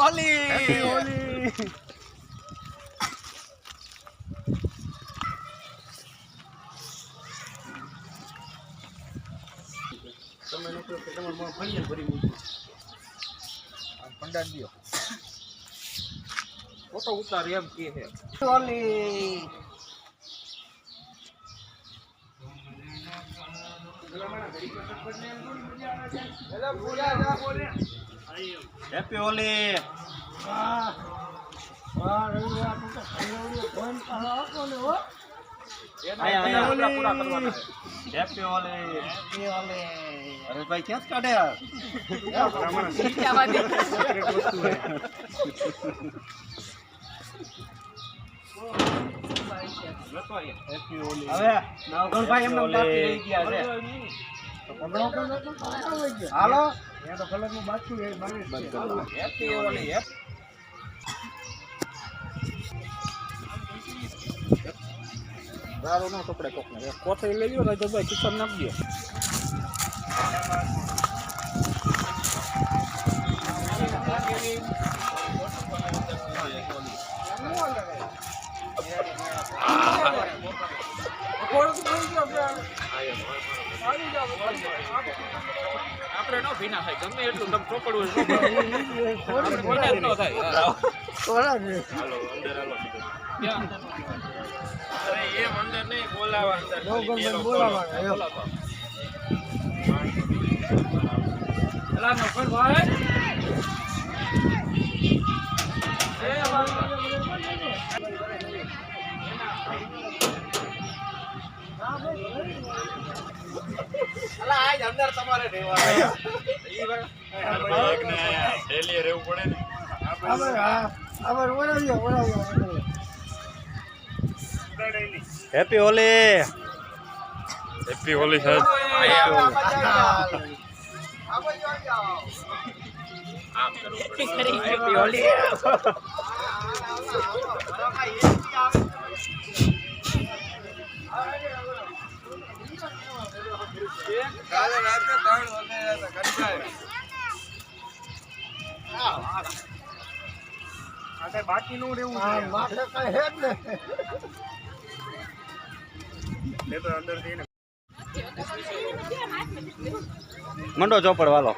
Holi happy Holi તમે લોકો કે તમારે મોં ફરીએ ભરી મૂક્યું આ દ્યો ફોટો ઉતાર એમ કે છે હોલી હોલી હેપી હોલી અરે ભાઈ ક્યાં કાઢે હવે નવગણભાઈ એમને ગયા છે. હાલો. હેપી હોલી હેપ દારૂ ના કપડે કોક ને કોથળી લઈ લ્યો તો ભાઈ કિચન નાખી દો આપણે નો ભીના થાય ગમે એટલું તમે અરે એમ અંદર નહીં બોલાવા અંદર બોલાવા નફર ભાઈ અલા હેપી હોલી હેપી હોલી સાહેબ. હેપી હોલી બાકી નું રહેવું મંડો ચોપડ વાલો.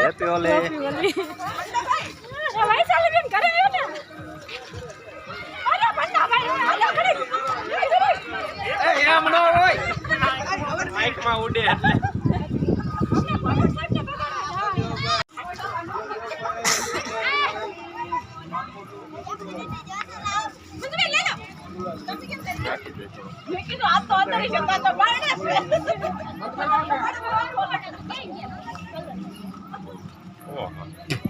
હેપી હોલી એમ ન હોય માઇકમાં ઉડે મેં તો અંદર અરે કાળું થઈ ગયું મકાની ઉપર નાખે ના હો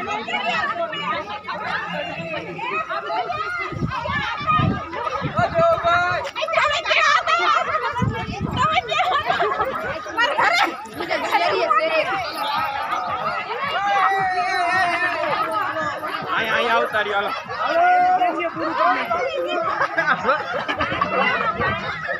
એ ઉમાલે અહીંયા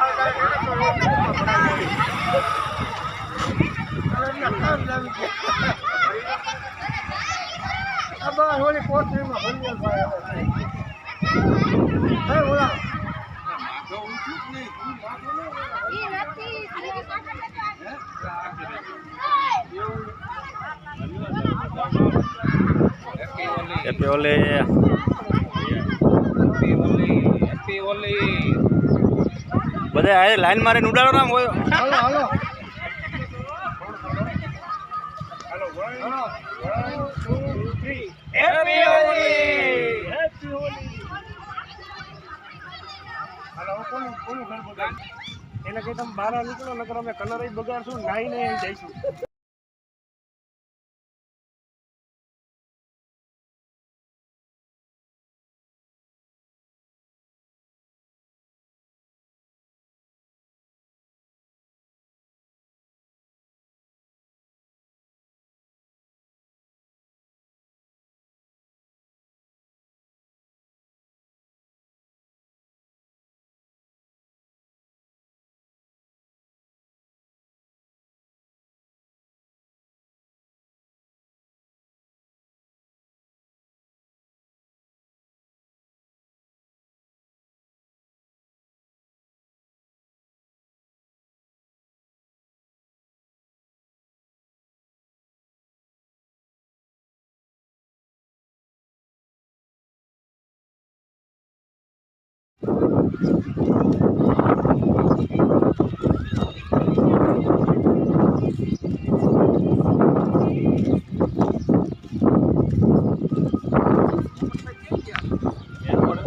હોળી કોથળીમાં ભરવેલ ભાઈ હવે ઓલા હેપી ઓલે હેપી ઓલે હેપી ઓલે બધા આ લાઈન મારીને ઉડાડો ના હોય. હાલો હાલો. એને કઈ તમે બહાર નીકળો નકર અમે કલર બગાડશું નાઈને જઈશું.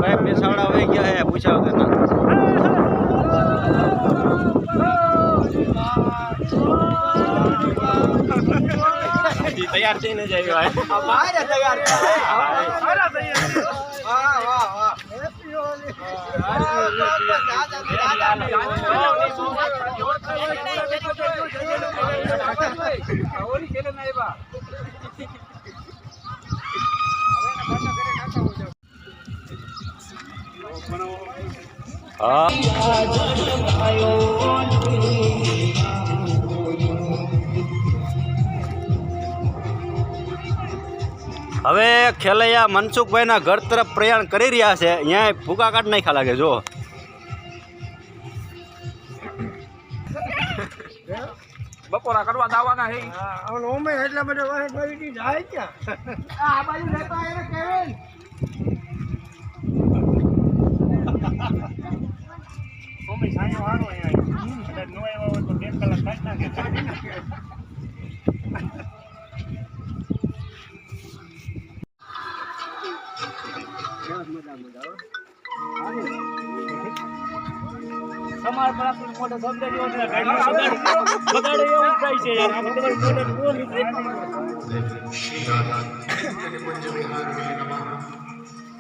ભાઈ બેસાવડા વહી ગયા હે પૂછ્યા વગર તૈયાર થઈને જ આવ્યો અમારે તૈયાર સારા તૈયાર વાહ વાહ વાહ હેપી હોલી ઓલી કેલે ના આવ્યા હા હવે ખેલૈયા મનસુખભાઈના ઘર તરફ પ્રયાણ કરી રહ્યા છે. અહીંયા ભૂકા કાઢ નાખ્યા લાગે જો બપોરા કરવા દાવાના હે. ઓમે એટલા બધા વાહે જાય ક્યાં આ બાજુ રહેતા એને કેવેન ઓમે સાયો હારો અહીંયા કદાચ નો આવ્યા હોય તો બે કલાક કાઢી નાખે. તમાર પર આપણો મોટો શબ્દ જેવો છે. ગાડી બગાડે એવું થાય છે. યાર આપણે તમારી મોટો બોલી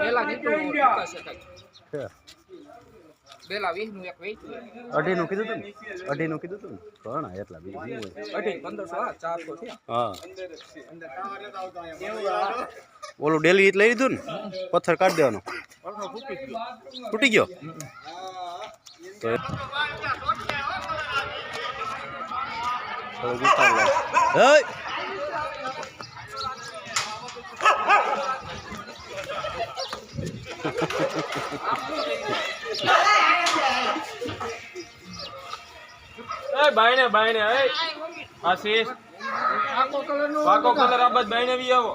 પેલા કેટલું વિકાસ છે પેલા વીસનું એક વેચ્યું અઢીનું કીધું હતું ને? અઢીનું કીધું તું ઘણા એટલા બીજું અઢી પંદરસો હા ચારસો હા. ઓલું ડેલી લઈ લીધું ને? પથ્થર કાઢી દેવાનો. તૂટી ગયો? તો થોડો એ બાયણે બાયણે એ. આશીષ. પાકો કલર આબદ બાયણે વી આવો.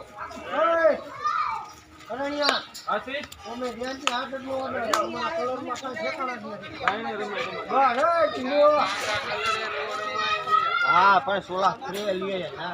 આશીષ. ઓમે ધ્યાનથી હાથ જ નો વગાડે. કલરમાં કાંઈ ઠેકાણા જ નથી. બાયણે રમે રમે બસ, ચીલો. હા પણ સોલા ફ્રી લઈએ ના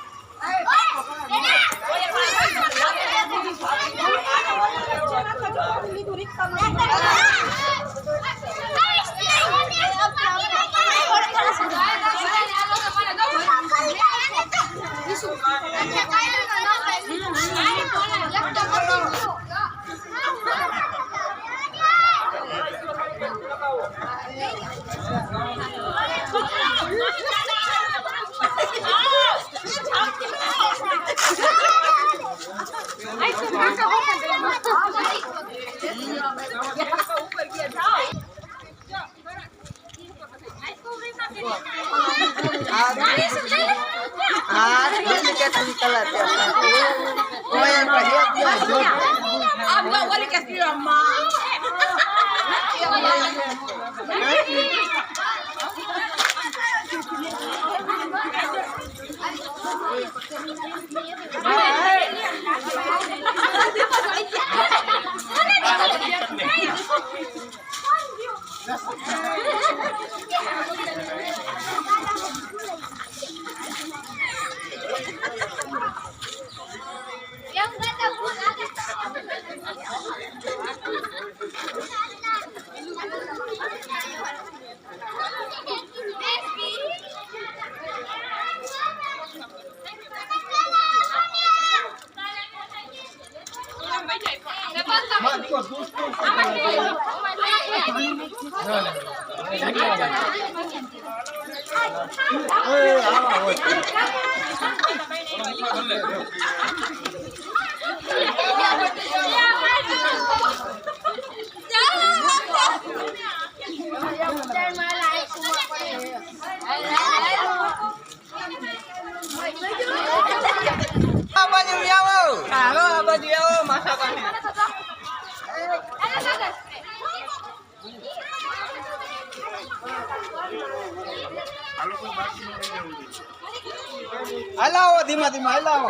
હલાવો ધીમા ધીમા હલાવો.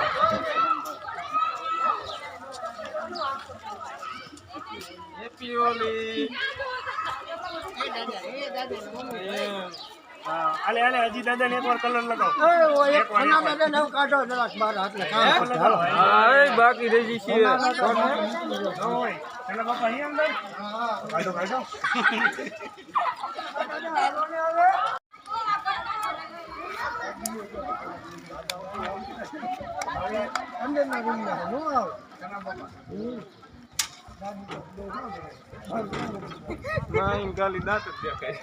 હેપી હોલી આલે આલે હજી એકવાર કલર લગાવો. એકવાર, એકવાર. બાકી રહી છે. ઓય, પેલા બાપા અહીંયા અંદર? કાઢો, કાઢો. ગાલી દાંત જ દેખાય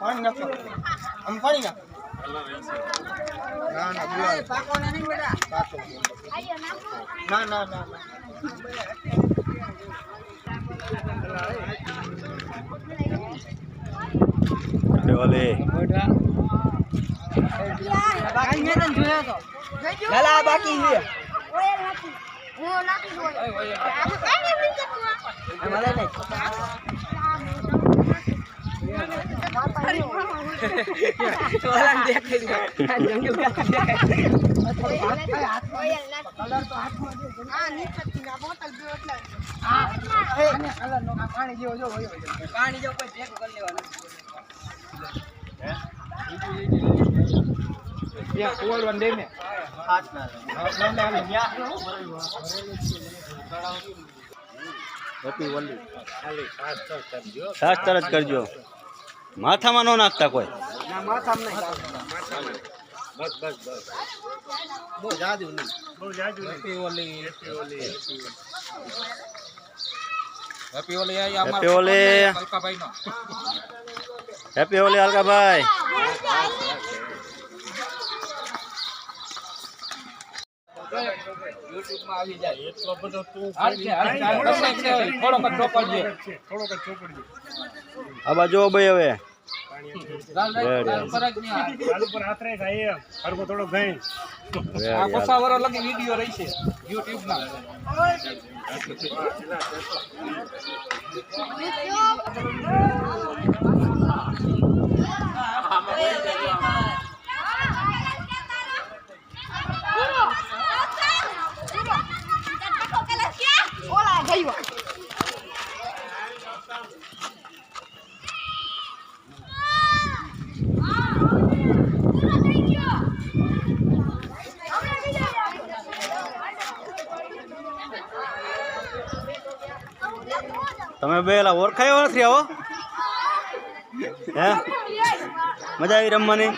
પાણી નાખો આમ પાણી નાખો ના ના. પાકો. ના ના ના ના. હેપી હોલી લાલા બાકી છે. પાણી જો કોઈ ભેગું કરી લેવાનું ત્યાં કુવાડવાનું દે ને હાથ ના લે. ના, ના, ના, ત્યાં. હેપી હોલી સાસ તરત કરજો માથામાં ન નાખતા કોઈ. હેપી માથામાં નહીં બસ બસ બસ બહુ જાજુ નહીં બહુ જાજુ નહીં. Happy Holi happy Holi happy Holi આ હેપી હોલી કલકાભાઈ નો હેપી હોલી અલકાભાઈ યુટ્યુબમાં આવી જાય. બધો તું છે, થોડોક જ ચોપડજે. થોડોક જ ચોપડજો આ બાજુ ભાઈ હવે. ગાલ રાખ, ગાલ ફરજ નહીં આવે. ચાલુ પર હાથ રાખ આ એમ હરકો થોડો ગઈ આ પસા વરસ લગી વીડિયો રહેશે યુટ્યુબમાં ઓલા ગયો તમે બે એલા ઓળખાયો નથી આવો? હે? મજા આવી રમવાની.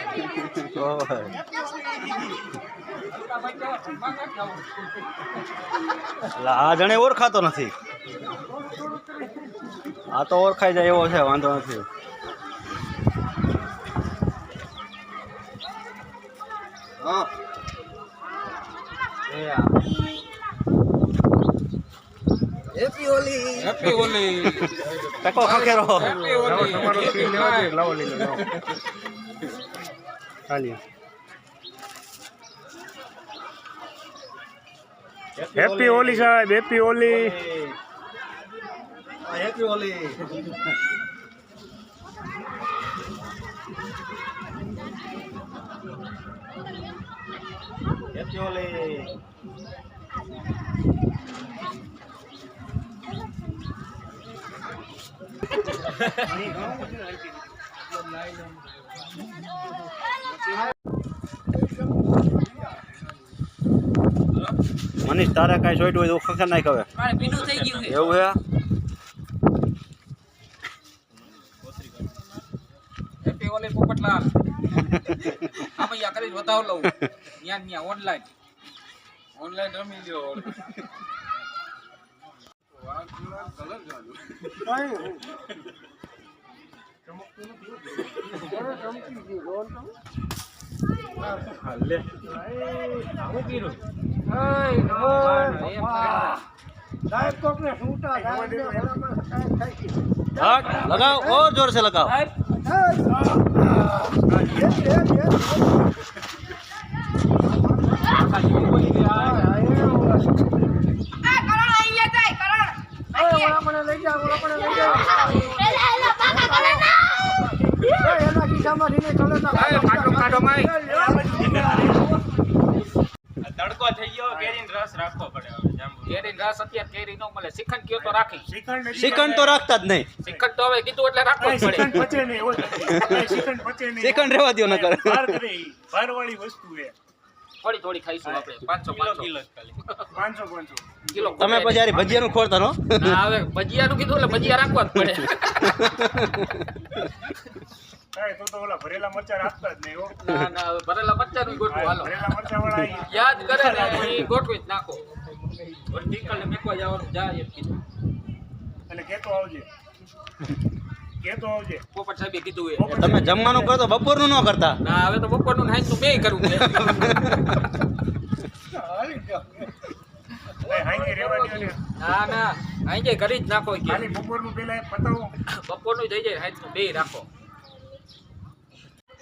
એટલે આ જણે ઓળખાતો નથી. આ તો ઓળખાઈ જાય એવો છે વાંધો નથી. હા. હેપી હોલી હેપી હોલી ટકો ખખેરો. હેપી હોલી તમારો સ્ક્રીન લેવા દે લાવો લઈ લો લાવો. હેપી હોલી સાહેબ. Happy Holi happy Holi happy Holi Manish તારે કાંઈ જોઈતું હોય તો ખખર નાખ હવે. મારે થઈ ગયું છે. એવું હે? Happy Holi. Online online rummy લ્યો હટ લગાવ ઓર જોર સે લગાવ. આ કરણ અહીંયા જાય કરણ ઓલા મને લઈ જાવ ઓલા મને લઈ જાવ એલા એલા પાકા કરણ ના એના ખિસ્સામાં ધીને ચલે ના કાઢો કાઢો માય તડકો થઈ ગયો કેરીનો રસ રાખવો પડે હવે જાંબુ કેરી રસ અત્યારે કેરી નો મળે શ્રીખંડ કયો તો રાખી. શ્રીખંડ શ્રીખંડ તો રાખતા. જ નહીં. શ્રીખંડ તો હવે કીધું એટલે રાખવો પડે. શ્રીખંડ પચે નહીં હોય શ્રીખંડ પચે નહીં. શ્રીખંડ રહેવા દ્યો નકર. બહાર કરે ઈ. બહારવાળી વસ્તુ છે થોડી થોડી ખાઈશું આપણે પાંચસો પાંચસો. પાંચસો પાંચસો. કિલો તમે પછી યાર ભજીયાનું ખોરતા નો ના, હવે ભજીયાનું કીધું એટલે ભજીયા રાખવા જ પડે. તો તો ઓલા ભરેલા મરચા રાખતા જ નહીં હો. ના ના હવે ભરેલા બચ્ચાનું ગોઠવું હાલો. ભરેલા મરચા વાળા યાદ કરે ને એ ગોઠવી જ નાખો. વળી ટીકલને મેકવા જવાનું જાય એમ કીધું. એટલે કેતો આવજે. કેતો આવજે. પોપટ સાહેબે કીધું એ. તમે જમવાનું કરો તો બપોરનું ન કરતા. ના હવે તો બપોરનું ને સાંજનું બેય કરવું છે. ભાઈ હાંજે રહેવા દ્યો ને. ના ના અહીં જાય કરી જ નાખો બપોરનું પેલા એક પતાવો. બપોરનું થઈ જાય સાંજનું બે રાખો એટલે બધા બોલાવ લીધા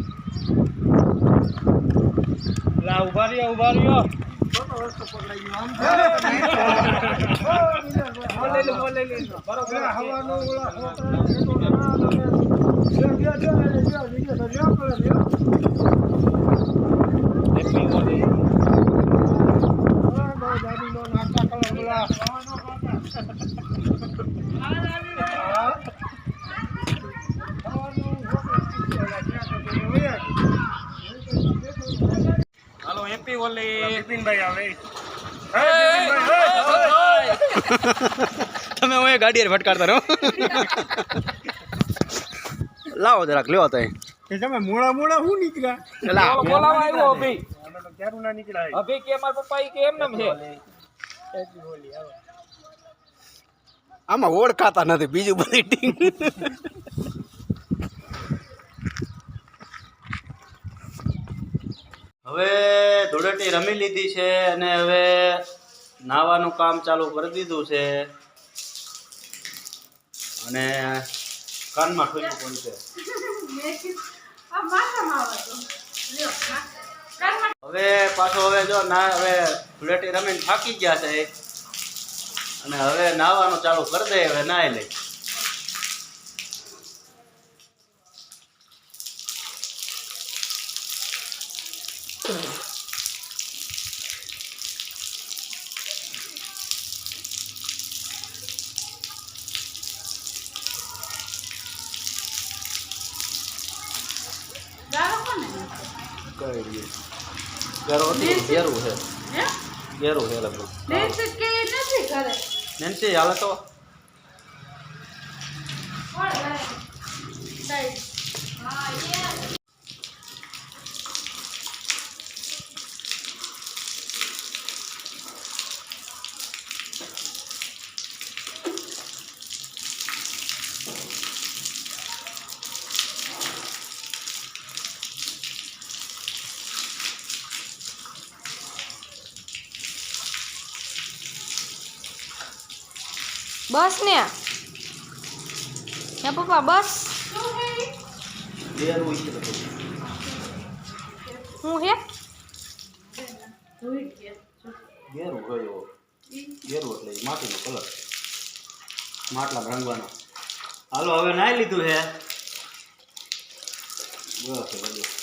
લા ઊભા રહ્યો ઊભા રહ્યો. હાલો હેપી હોલી બિપિનભાઈ આવે. તમે હું ગાડી ફટકારતા રહો. લાવો જરાક લેવો તો તમે મોડા મોડા હું નીકળ્યા? બોલાવા આવ્યો અભી. ક્યારું ના નીકળાય અભી કે મારા પપ્પા કે એમ નેમ છે. આમાં ઓળખાતા નથી બીજું બધી ટીમ. હવે ધૂળેટી રમી લીધી છે અને હવે નાવાનું કામ ચાલુ કરી દીધું છે. અને કાનમાં ઠોક્યું પણ છે. હવે પાછો હવે જો ના, હવે ધૂળેટી રમીને થાકી ગયા છે. અને હવે નાવાનું ચાલુ કરી દે, હવે નાહી લઈ ગાળો કોને કઈ દઈએ ઘેરું હતું ઘેરું છે. હે? ઘેરું છે લગભગ. નેન્સી હાલે તો. બસ ને હે પપ્પા, બસ. હું હે ઘેરું ગયો ઘેરું એટલે માટીનો કલર માટલા રંગવાનો હાલો, હવે નાઈ લીધું હે બસ.